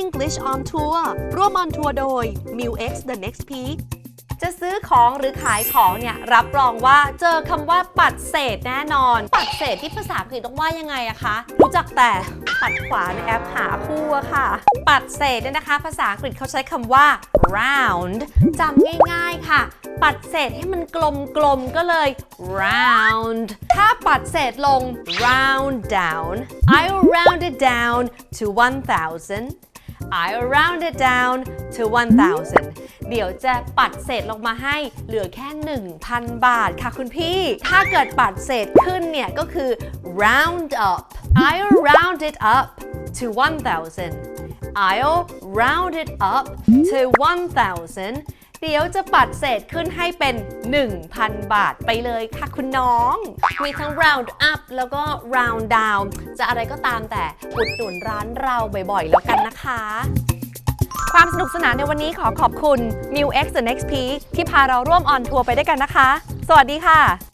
English on Tour ร่วม on ทัวร์โดย m i l X The Next Peak จะซื้อของหรือขายของเนี่ยรับรองว่าเจอคำว่าปัดเศษแน่นอน ปัดเศษที่ภาษาอังกฤษต้องว่ายังไงอะคะรู้จักแต่ปัดขวาในแอปหาคู่อะค่ะ ปัดเศษเนี่ยนะคะ ภาษาอังกฤษเขาใช้คำว่า round จำง่ายๆค่ะ ปัดเศษให้มันกลมๆก็เลย round ถ้าปัดเศษลง round down I'll round it down to 1000 I round it down to 1,000 เดี๋ยวจะปัดเศษลงมาให้เหลือแค่ 1,000 บาทค่ะคุณพี่ ถ้าเกิดปัดเศษขึ้นเนี่ย ก็คือ round up I'll round it up to 1,000 I'll round it up to 1,000 เดี๋ยวจะปัดเศษขึ้นให้เป็น 1,000 บาทไปเลยค่ะคุณน้อง มีทั้ง round up แล้วก็ round down จะอะไรก็ตามแต่อุดหนุนร้านเราบ่อยๆ แล้วกันนะคะ ความสนุกสนานในวันนี้ขอขอบคุณ New X The Next P ที่พาเราร่วมออนทัวร์ไปด้วยกันนะคะ สวัสดีค่ะ